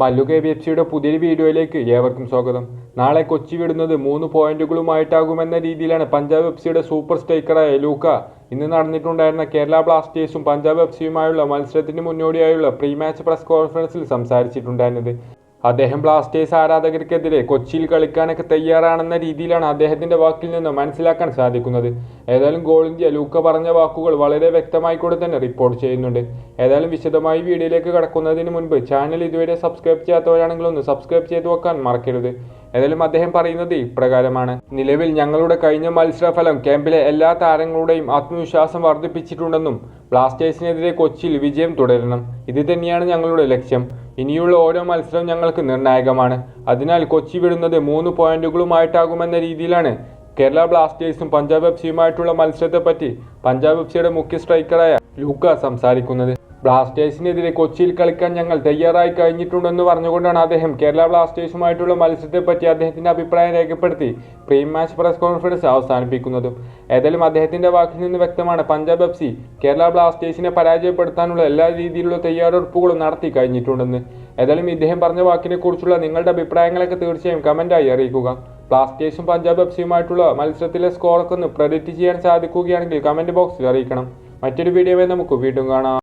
Mallu K B F സിയുടെ പുതിയൊരു വീഡിയോയിലേക്ക് ഏവർക്കും സ്വാഗതം. നാളെ കൊച്ചി വിടുന്നത് മൂന്ന് പോയിന്റുകളുമായിട്ടാകുമെന്ന രീതിയിലാണ് പഞ്ചാബ് എഫ് സിയുടെ സൂപ്പർ സ്ട്രൈക്കറായ ലൂക്ക. ഇന്ന് നടന്നിട്ടുണ്ടായിരുന്ന കേരള ബ്ലാസ്റ്റേഴ്സും പഞ്ചാബ് എഫ് സിയുമായുള്ള മത്സരത്തിന് മുന്നോടിയായുള്ള പ്രീ മാച്ച് പ്രസ് കോൺഫറൻസിൽ സംസാരിച്ചിട്ടുണ്ടായിരുന്നത്. അദ്ദേഹം ബ്ലാസ്റ്റേഴ്സ് ആരാധകർക്കെതിരെ കൊച്ചിയിൽ കളിക്കാനൊക്കെ തയ്യാറാണെന്ന രീതിയിലാണ് അദ്ദേഹത്തിന്റെ വാക്കിൽ നിന്ന് മനസ്സിലാക്കാൻ സാധിക്കുന്നത്. ഏതായാലും ഗോൾ ഇന്ത്യ ലൂക്ക പറഞ്ഞ വാക്കുകൾ വളരെ വ്യക്തമായി കൂടെ തന്നെ റിപ്പോർട്ട് ചെയ്യുന്നുണ്ട്. ഏതായാലും വിശദമായി വീഡിയോയിലേക്ക് കടക്കുന്നതിന് മുൻപ് ചാനൽ ഇതുവരെ സബ്സ്ക്രൈബ് ചെയ്യാത്തവരാണെങ്കിൽ ഒന്ന് സബ്സ്ക്രൈബ് ചെയ്ത് വെക്കാൻ മറക്കരുത്. ഏതായാലും അദ്ദേഹം പറയുന്നത് ഇപ്രകാരമാണ്. നിലവിൽ ഞങ്ങളുടെ കഴിഞ്ഞ മത്സരഫലം ക്യാമ്പിലെ എല്ലാ താരങ്ങളുടെയും ആത്മവിശ്വാസം വർദ്ധിപ്പിച്ചിട്ടുണ്ടെന്നും ബ്ലാസ്റ്റേഴ്സിനെതിരെ കൊച്ചിയിൽ വിജയം തുടരണം. ഇത് തന്നെയാണ് ഞങ്ങളുടെ ലക്ഷ്യം. ഇനിയുള്ള ഓരോ മത്സരം ഞങ്ങൾക്ക് നിർണായകമാണ്. അതിനാൽ കൊച്ചി വിടുന്നത് മൂന്ന് പോയിന്റുകളുമായിട്ടാകുമെന്ന രീതിയിലാണ് കേരള ബ്ലാസ്റ്റേഴ്സും പഞ്ചാബ് എഫ് സിയുമായിട്ടുള്ള മത്സരത്തെപ്പറ്റി പഞ്ചാബ് എഫ് സിയുടെ മുഖ്യ സ്ട്രൈക്കറായ ലൂക്ക സംസാരിക്കുന്നത്. ബ്ലാസ്റ്റേഴ്സിനെതിരെ കൊച്ചിയിൽ കളിക്കാൻ ഞങ്ങൾ തയ്യാറായി കഴിഞ്ഞിട്ടുണ്ടെന്ന് പറഞ്ഞുകൊണ്ടാണ് അദ്ദേഹം കേരള ബ്ലാസ്റ്റേഴ്സുമായിട്ടുള്ള മത്സരത്തെപ്പറ്റി അദ്ദേഹത്തിന്റെ അഭിപ്രായം രേഖപ്പെടുത്തി പ്രീ മാച്ച് പ്രസ് കോൺഫറൻസ് അവസാനിപ്പിക്കുന്നതും. ഏതായാലും അദ്ദേഹത്തിന്റെ വാക്കിൽ നിന്ന് വ്യക്തമാണ് പഞ്ചാബ് എഫ് സി കേരള ബ്ലാസ്റ്റേഴ്സിനെ പരാജയപ്പെടുത്താനുള്ള എല്ലാ രീതിയിലുള്ള തയ്യാറെടുപ്പുകളും നടത്തി കഴിഞ്ഞിട്ടുണ്ടെന്ന്. ഏതായാലും ഇദ്ദേഹം പറഞ്ഞ വാക്കിനെ കുറിച്ചുള്ള നിങ്ങളുടെ അഭിപ്രായങ്ങളൊക്കെ തീർച്ചയായും കമന്റായി അറിയിക്കുക. ബ്ലാസ്റ്റേഴ്സും പഞ്ചാബ് എഫ്സിയുമായിട്ടുള്ള മത്സരത്തിലെ സ്കോറൊക്കെ ഒന്ന് പ്രെഡിക്റ്റ് ചെയ്യാൻ സാധിക്കുകയാണെങ്കിൽ കമന്റ് ബോക്സിൽ അറിയിക്കണം. മറ്റൊരു വീഡിയോയിൽ നമുക്ക് വീണ്ടും കാണാം.